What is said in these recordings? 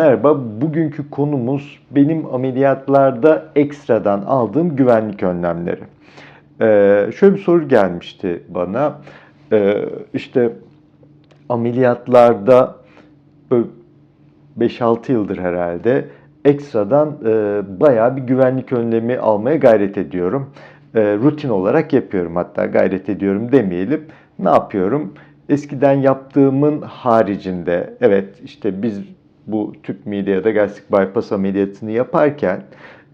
Merhaba, bugünkü konumuz benim ameliyatlarda ekstradan aldığım güvenlik önlemleri. Ee, şöyle bir soru gelmişti bana. Ee, işte ameliyatlarda böyle 5-6 yıldır herhalde ekstradan e, bayağı bir güvenlik önlemi almaya gayret ediyorum. E, rutin olarak yapıyorum hatta gayret ediyorum demeyelim. Ne yapıyorum? Eskiden yaptığımın haricinde evet işte biz bu tüp mide ya da gastrik bypass ameliyatını yaparken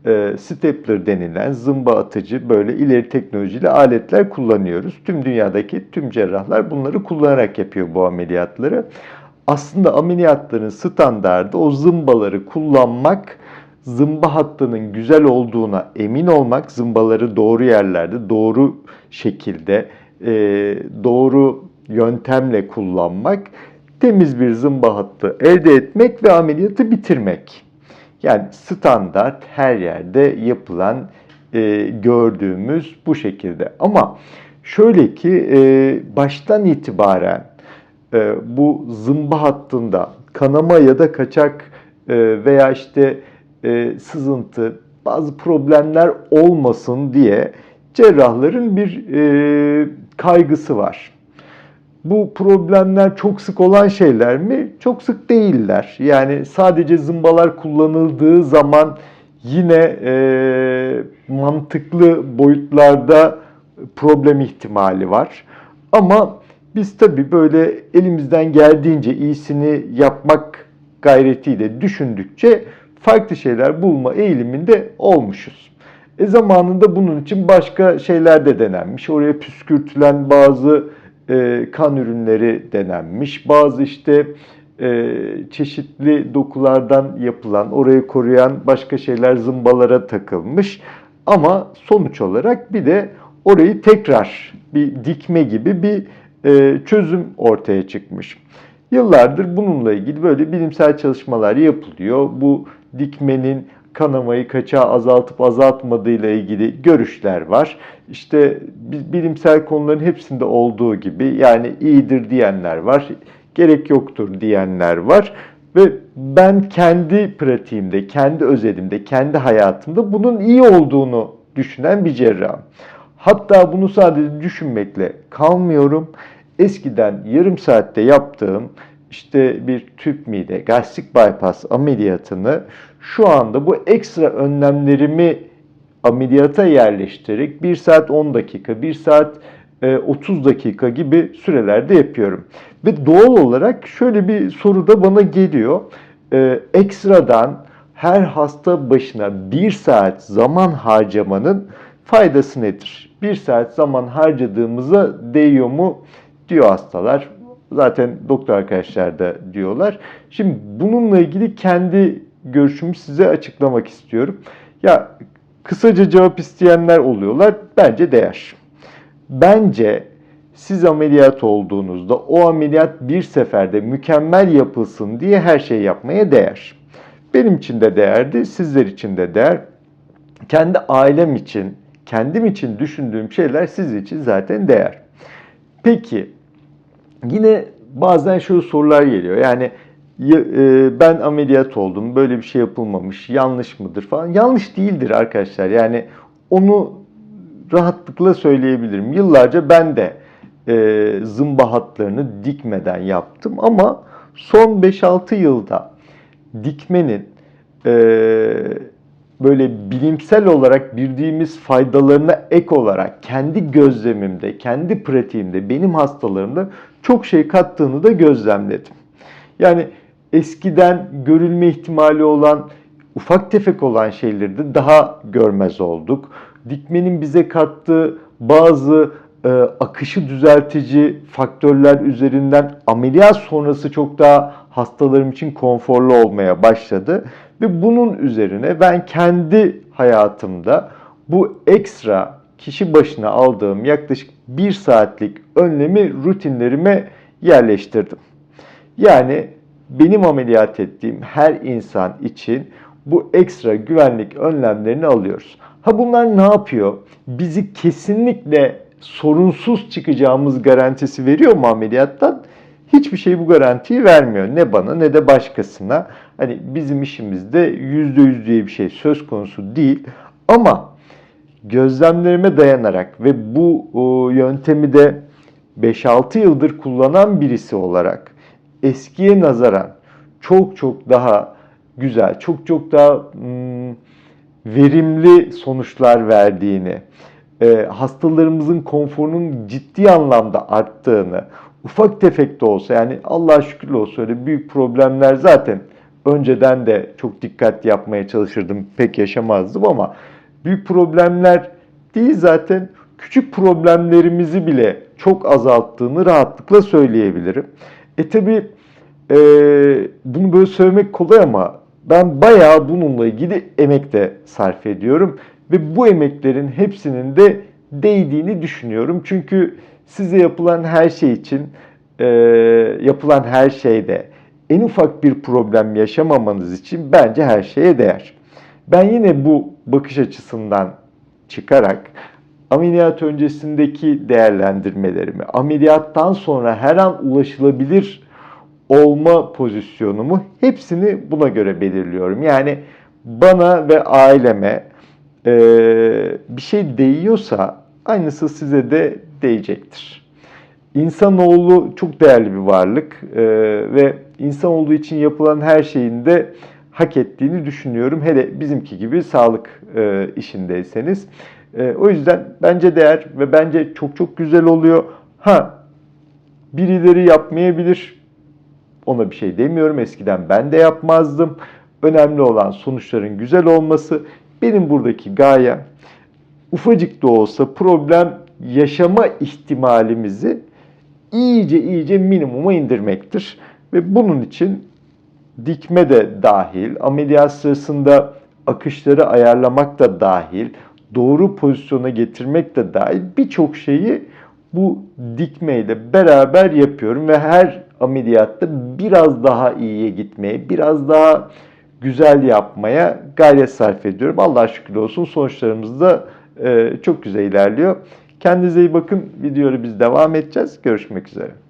e, stapler denilen zımba atıcı böyle ileri teknolojili aletler kullanıyoruz. Tüm dünyadaki tüm cerrahlar bunları kullanarak yapıyor bu ameliyatları. Aslında ameliyatların standardı o zımbaları kullanmak, zımba hattının güzel olduğuna emin olmak, zımbaları doğru yerlerde, doğru şekilde, e, doğru yöntemle kullanmak, temiz bir zımba hattı elde etmek ve ameliyatı bitirmek. Yani standart her yerde yapılan, e, gördüğümüz bu şekilde. Ama şöyle ki e, baştan itibaren e, bu zımba hattında kanama ya da kaçak e, veya işte e, sızıntı bazı problemler olmasın diye cerrahların bir e, kaygısı var. Bu problemler çok sık olan şeyler mi? Çok sık değiller. Yani sadece zımbalar kullanıldığı zaman yine e, mantıklı boyutlarda problem ihtimali var. Ama biz tabii böyle elimizden geldiğince iyisini yapmak gayretiyle düşündükçe farklı şeyler bulma eğiliminde olmuşuz. E zamanında bunun için başka şeyler de denenmiş. Oraya püskürtülen bazı e, kan ürünleri denenmiş. Bazı işte e, çeşitli dokulardan yapılan, orayı koruyan başka şeyler zımbalara takılmış. Ama sonuç olarak bir de orayı tekrar bir dikme gibi bir e, çözüm ortaya çıkmış. Yıllardır bununla ilgili böyle bilimsel çalışmalar yapılıyor. Bu dikmenin kanamayı kaçağı azaltıp azaltmadığıyla ilgili görüşler var. İşte bilimsel konuların hepsinde olduğu gibi yani iyidir diyenler var, gerek yoktur diyenler var. Ve ben kendi pratiğimde, kendi özelimde, kendi hayatımda bunun iyi olduğunu düşünen bir cerrahım. Hatta bunu sadece düşünmekle kalmıyorum. Eskiden yarım saatte yaptığım işte bir tüp mide, gastrik bypass ameliyatını şu anda bu ekstra önlemlerimi ameliyata yerleştirerek 1 saat 10 dakika, 1 saat 30 e, dakika gibi sürelerde yapıyorum. Ve doğal olarak şöyle bir soru da bana geliyor. E, ekstradan her hasta başına 1 saat zaman harcamanın faydası nedir? 1 saat zaman harcadığımıza değiyor mu diyor hastalar. Zaten doktor arkadaşlar da diyorlar. Şimdi bununla ilgili kendi görüşümü size açıklamak istiyorum. Ya kısaca cevap isteyenler oluyorlar. Bence değer. Bence siz ameliyat olduğunuzda o ameliyat bir seferde mükemmel yapılsın diye her şeyi yapmaya değer. Benim için de değerdi, sizler için de değer. Kendi ailem için, kendim için düşündüğüm şeyler siz için zaten değer. Peki yine bazen şöyle sorular geliyor. Yani e, ben ameliyat oldum, böyle bir şey yapılmamış, yanlış mıdır falan. Yanlış değildir arkadaşlar. Yani onu rahatlıkla söyleyebilirim. Yıllarca ben de e, zımba hatlarını dikmeden yaptım ama son 5-6 yılda dikmenin e, böyle bilimsel olarak bildiğimiz faydalarına ek olarak kendi gözlemimde, kendi pratiğimde, benim hastalarımda çok şey kattığını da gözlemledim. Yani eskiden görülme ihtimali olan ufak tefek olan şeyleri de daha görmez olduk. Dikmenin bize kattığı bazı e, akışı düzeltici faktörler üzerinden ameliyat sonrası çok daha hastalarım için konforlu olmaya başladı. Ve bunun üzerine ben kendi hayatımda bu ekstra kişi başına aldığım yaklaşık bir saatlik önlemi rutinlerime yerleştirdim. Yani benim ameliyat ettiğim her insan için bu ekstra güvenlik önlemlerini alıyoruz. Ha bunlar ne yapıyor? Bizi kesinlikle sorunsuz çıkacağımız garantisi veriyor mu ameliyattan? Hiçbir şey bu garantiyi vermiyor. Ne bana ne de başkasına. Hani bizim işimizde yüzde yüz diye bir şey söz konusu değil. Ama gözlemlerime dayanarak ve bu yöntemi de 5-6 yıldır kullanan birisi olarak eskiye nazaran çok çok daha güzel, çok çok daha hmm, verimli sonuçlar verdiğini, e, hastalarımızın konforunun ciddi anlamda arttığını, ufak tefek de olsa yani Allah'a şükürler olsun öyle büyük problemler zaten önceden de çok dikkat yapmaya çalışırdım pek yaşamazdım ama büyük problemler değil zaten küçük problemlerimizi bile çok azalttığını rahatlıkla söyleyebilirim. E tabi e, bunu böyle söylemek kolay ama ben bayağı bununla ilgili emek de sarf ediyorum ve bu emeklerin hepsinin de değdiğini düşünüyorum. Çünkü size yapılan her şey için e, yapılan her şeyde en ufak bir problem yaşamamanız için bence her şeye değer. Ben yine bu bakış açısından çıkarak ameliyat öncesindeki değerlendirmelerimi, ameliyattan sonra her an ulaşılabilir olma pozisyonumu hepsini buna göre belirliyorum. Yani bana ve aileme e, bir şey değiyorsa aynısı size de değecektir. İnsanoğlu çok değerli bir varlık e, ve insanoğlu için yapılan her şeyin de hak ettiğini düşünüyorum. Hele bizimki gibi sağlık e, işindeyseniz. E, o yüzden bence değer ve bence çok çok güzel oluyor. Ha birileri yapmayabilir. Ona bir şey demiyorum. Eskiden ben de yapmazdım. Önemli olan sonuçların güzel olması. Benim buradaki gaye ufacık da olsa problem yaşama ihtimalimizi iyice iyice minimuma indirmektir. Ve bunun için dikme de dahil, ameliyat sırasında akışları ayarlamak da dahil, doğru pozisyona getirmek de dahil birçok şeyi bu dikmeyle beraber yapıyorum ve her ameliyatta biraz daha iyiye gitmeye, biraz daha güzel yapmaya gayret sarf ediyorum. Allah'a şükür olsun sonuçlarımız da e, çok güzel ilerliyor. Kendinize iyi bakın. Videoyu biz devam edeceğiz. Görüşmek üzere.